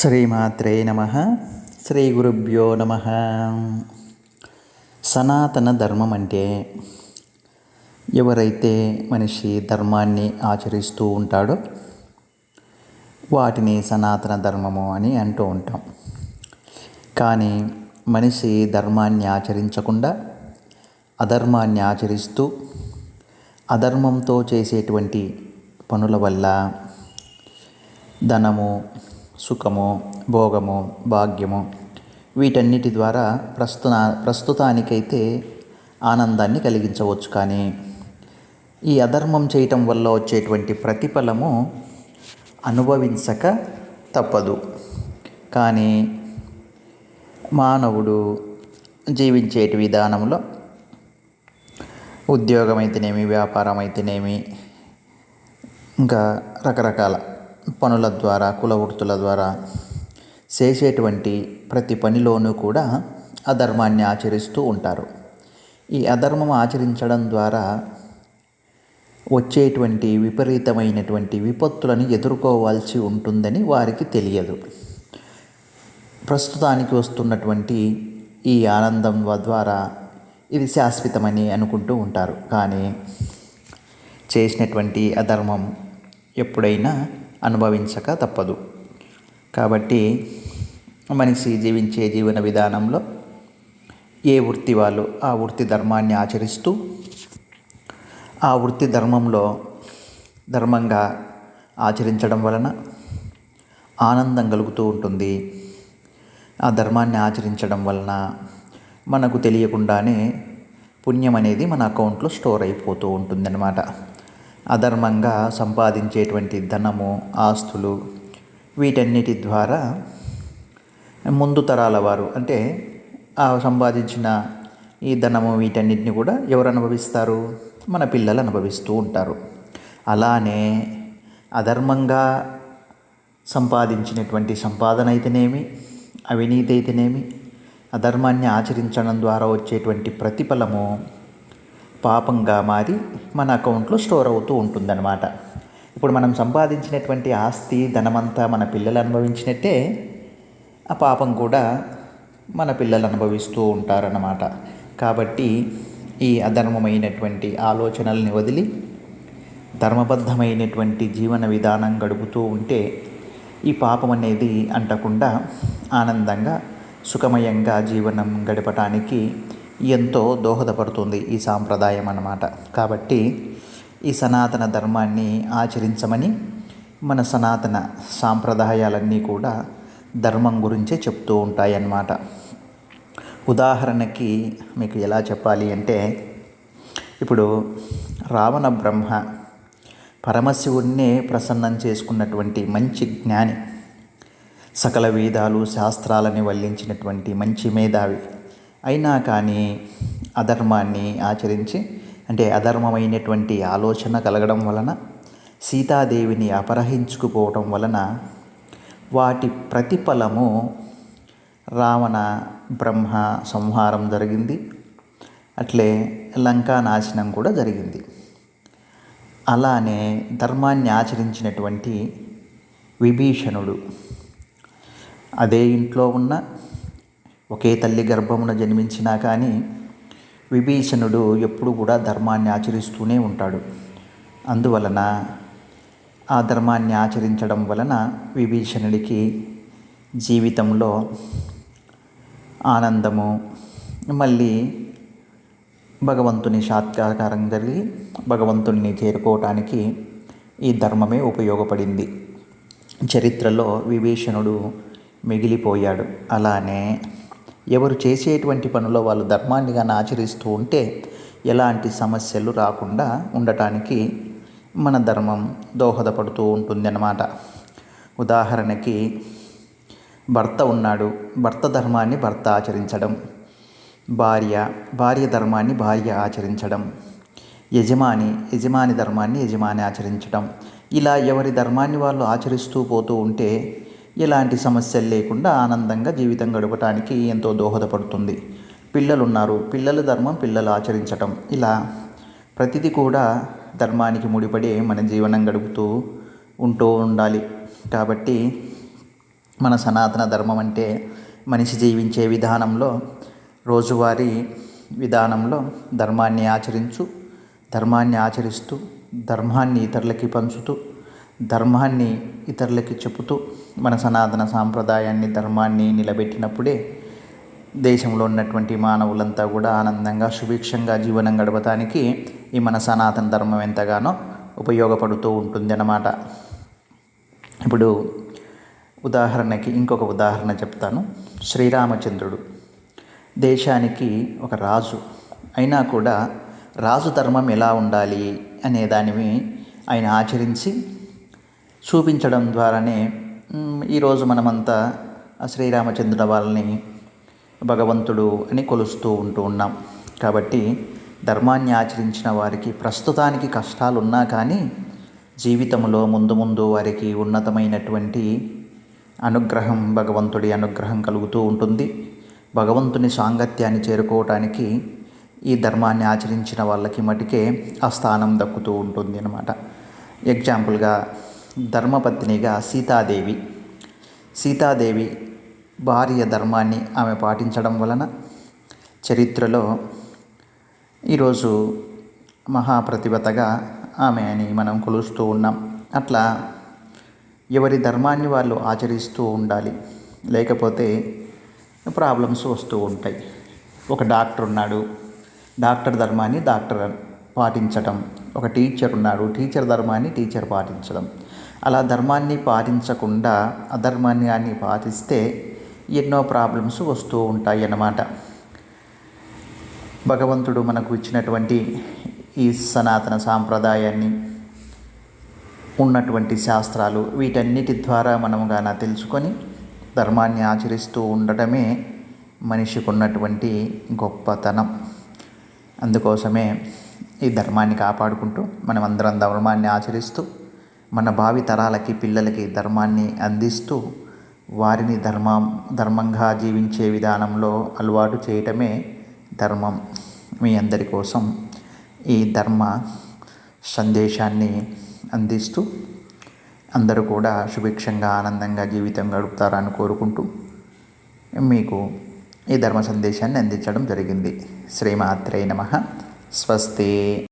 శ్రీమాత్రే నమ శ్రీ గురుభ్యో నమ. సనాతన ధర్మం అంటే ఎవరైతే మనిషి ధర్మాన్ని ఆచరిస్తూ ఉంటాడో వాటిని సనాతన ధర్మము అని అంటూ ఉంటాం. కానీ మనిషి ధర్మాన్ని ఆచరించకుండా అధర్మాన్ని ఆచరిస్తూ అధర్మంతో చేసేటువంటి పనుల వల్ల ధనము సుఖము భోగము భాగ్యము వీటన్నిటి ద్వారా ప్రస్తుత ప్రస్తుతానికైతే ఆనందాన్ని కలిగించవచ్చు కానీ ఈ అధర్మం చేయటం వల్ల వచ్చేటువంటి ప్రతిఫలము అనుభవించక తప్పదు. కానీ మానవుడు జీవించేటి విధానంలో ఉద్యోగం అయితేనేమి వ్యాపారం అయితేనేమి ఇంకా రకరకాల పనుల ద్వారా కుల వృత్తుల ద్వారా చేసేటువంటి ప్రతి పనిలోనూ కూడా అధర్మాన్ని ఆచరిస్తూ ఉంటారు. ఈ అధర్మం ఆచరించడం ద్వారా వచ్చేటువంటి విపరీతమైనటువంటి విపత్తులను ఎదుర్కోవాల్సి ఉంటుందని వారికి తెలియదు. ప్రస్తుతానికి వస్తున్నటువంటి ఈ ఆనందం ద్వారా ఇది శాశ్వతమని అనుకుంటూ ఉంటారు. కానీ చేసినటువంటి అధర్మం ఎప్పుడైనా అనుభవించక తప్పదు. కాబట్టి మనిషి జీవించే జీవన విధానంలో ఏ వృత్తి వాళ్ళు ఆ వృత్తి ధర్మాన్ని ఆచరిస్తూ ఆ వృత్తి ధర్మంలో ధర్మంగా ఆచరించడం వలన ఆనందం కలుగుతూ ఉంటుంది. ఆ ధర్మాన్ని ఆచరించడం వలన మనకు తెలియకుండానే పుణ్యం అనేది మన అకౌంట్లో స్టోర్ అయిపోతూ ఉంటుందన్నమాట. అధర్మంగా సంపాదించేటువంటి ధనము ఆస్తులు వీటన్నిటి ద్వారా ముందు తరాల వారు అంటే ఆ సంపాదించిన ఈ ధనము వీటన్నిటిని కూడా ఎవరు అనుభవిస్తారు మన పిల్లలు అనుభవిస్తూ ఉంటారు. అలానే అధర్మంగా సంపాదించినటువంటి సంపాదన అయితేనేమి అవినీతి అయితేనేమి అధర్మాన్ని ఆచరించడం ద్వారా వచ్చేటువంటి ప్రతిఫలము పాపంగా మారి మన అకౌంట్లో స్టోర్ అవుతూ ఉంటుందన్నమాట. ఇప్పుడు మనం సంపాదించినటువంటి ఆస్తి ధనమంతా మన పిల్లలు అనుభవించినట్టే ఆ పాపం కూడా మన పిల్లలు అనుభవిస్తూ ఉంటారన్నమాట. కాబట్టి ఈ అధర్మమైనటువంటి ఆలోచనల్ని వదిలి ధర్మబద్ధమైనటువంటి జీవన విధానం గడుపుతూ ఉంటే ఈ పాపం అనేది అంటకుండా ఆనందంగా సుఖమయంగా జీవనం గడపటానికి ఎంతో దోహదపడుతుంది ఈ సాంప్రదాయం అన్నమాట. కాబట్టి ఈ సనాతన ధర్మాన్ని ఆచరించమని మన సనాతన సాంప్రదాయాలన్నీ కూడా ధర్మం గురించే చెప్తూ ఉంటాయి అన్నమాట. ఉదాహరణకి మీకు ఎలా చెప్పాలి అంటే ఇప్పుడు రావణ బ్రహ్మ పరమశివుణ్ణి ప్రసన్నం చేసుకున్నటువంటి మంచి జ్ఞాని సకల వేదాలు శాస్త్రాలని వల్లించినటువంటి మంచి మేధావి. అయినా కానీ అధర్మాన్ని ఆచరించి అంటే అధర్మమైనటువంటి ఆలోచన కలగడం వలన సీతాదేవిని అపహరించుకుపోవటం వలన వాటి ప్రతిఫలము రావణ బ్రహ్మ సంహారం జరిగింది. అట్లే లంకా నాశనం కూడా జరిగింది. అలానే ధర్మాన్ని ఆచరించినటువంటి విభీషణుడు అదే ఇంట్లో ఉన్న ఒకే తల్లి గర్భమున జన్మించినా కానీ విభీషణుడు ఎప్పుడు కూడా ధర్మాన్ని ఆచరిస్తూనే ఉంటాడు. అందువలన ఆ ధర్మాన్ని ఆచరించడం వలన విభీషణుడికి జీవితంలో ఆనందము మళ్ళీ భగవంతుని సాత్కారం జరిగి భగవంతుణ్ణి చేరుకోవటానికి ఈ ధర్మమే ఉపయోగపడింది. చరిత్రలో విభీషణుడు మిగిలిపోయాడు. అలానే ఎవరు చేసేటువంటి పనిలో వాళ్ళు ధర్మాన్ని కానీ ఆచరిస్తూ ఉంటే ఎలాంటి సమస్యలు రాకుండా ఉండటానికి మన ధర్మం దోహదపడుతూ ఉంటుంది అన్నమాట ఉదాహరణకి భర్త ఉన్నాడు భర్త ధర్మాన్ని భర్త ఆచరించడం భార్య భార్య ధర్మాన్ని భార్య ఆచరించడం యజమాని యజమాని ధర్మాన్ని యజమాని ఆచరించడం ఇలా ఎవరి ధర్మాన్ని వాళ్ళు ఆచరిస్తూ పోతూ ఉంటే ఎలాంటి సమస్యలు లేకుండా ఆనందంగా జీవితం గడపటానికి ఎంతో దోహదపడుతుంది. పిల్లలు ఉన్నారు పిల్లల ధర్మం పిల్లలు ఆచరించటం. ఇలా ప్రతిదీ కూడా ధర్మానికి ముడిపడి మన జీవనం గడుపుతూ ఉంటూ ఉండాలి. కాబట్టి మన సనాతన ధర్మం అంటే మనిషి జీవించే విధానంలో రోజువారీ విధానంలో ధర్మాన్ని ఆచరించు ధర్మాన్ని ఆచరిస్తూ ధర్మాన్ని ఇతరులకి పంచుతూ ధర్మాన్ని ఇతరులకి చెబుతూ మన సనాతన సాంప్రదాయాన్ని ధర్మాన్ని నిలబెట్టినప్పుడే దేశంలో ఉన్నటువంటి మానవులంతా కూడా ఆనందంగా సుభిక్షంగా జీవనం గడపడానికి ఈ మన సనాతన ధర్మం ఎంతగానో ఉపయోగపడుతూ ఉంటుంది అన్నమాట ఇప్పుడు ఉదాహరణకి ఇంకొక ఉదాహరణ చెప్తాను. శ్రీరామచంద్రుడు దేశానికి ఒక రాజు. అయినా కూడా రాజు ధర్మం ఎలా ఉండాలి అనే దానిని ఆయన ఆచరించి చూపించడం ద్వారానే ఈరోజు మనమంతా శ్రీరామచంద్రుల వాళ్ళని భగవంతుడు అని కొలుస్తూ ఉంటూ ఉన్నాం. కాబట్టి ధర్మాన్ని ఆచరించిన వారికి ప్రస్తుతానికి కష్టాలు ఉన్నా కానీ జీవితంలో ముందు ముందు వారికి ఉన్నతమైనటువంటి అనుగ్రహం భగవంతుడి అనుగ్రహం కలుగుతూ ఉంటుంది. భగవంతుని సాంగత్యాన్ని చేరుకోవటానికి ఈ ధర్మాన్ని ఆచరించిన వాళ్ళకి మటుకే ఆ స్థానం దక్కుతూ ఉంటుంది అన్నమాట ఎగ్జాంపుల్గా ధర్మపత్నిగా సీతాదేవి. సీతాదేవి భార్య ధర్మాన్ని ఆమె పాటించడం వలన చరిత్రలో ఈరోజు మహాప్రతిభతగా ఆమె అని మనం కొలుస్తూ ఉన్నాం. అట్లా ఎవరి ధర్మాన్ని వాళ్ళు ఆచరిస్తూ ఉండాలి. లేకపోతే ప్రాబ్లమ్స్ వస్తూ ఉంటాయి. ఒక డాక్టర్ ఉన్నాడు. డాక్టర్ ధర్మాన్ని డాక్టర్ పాటించడం ఒక టీచర్ ఉన్నాడు. టీచర్ ధర్మాన్ని టీచర్ పాటించడం. అలా ధర్మాన్ని పాటించకుండా అధర్మాన్ని పాటిస్తే ఎన్నో ప్రాబ్లమ్స్ వస్తూ ఉంటాయి అన్నమాట. భగవంతుడు మనకు ఇచ్చినటువంటి ఈ సనాతన సాంప్రదాయాన్ని ఉన్నటువంటి శాస్త్రాలు వీటన్నిటి ద్వారా మనము గాన తెలుసుకొని ధర్మాన్ని ఆచరిస్తూ ఉండటమే మనిషికి ఉన్నటువంటి గొప్పతనం. అందుకోసమే ఈ ధర్మాన్ని కాపాడుకుంటూ మనం అందరం ధర్మాన్ని ఆచరిస్తూ మన భావి తరాలకి పిల్లలకి ధర్మాన్ని అందిస్తూ వారిని ధర్మం ధర్మంగా జీవించే విధానంలో అలవాటు చేయటమే ధర్మం. మీ అందరి కోసం ఈ ధర్మ సందేశాన్ని అందిస్తూ అందరూ కూడా సుభిక్షంగా ఆనందంగా జీవితం గడుపుతారని కోరుకుంటూ మీకు ఈ ధర్మ సందేశాన్ని అందించడం జరిగింది. శ్రీమాత్రే నమ. స్వస్తి.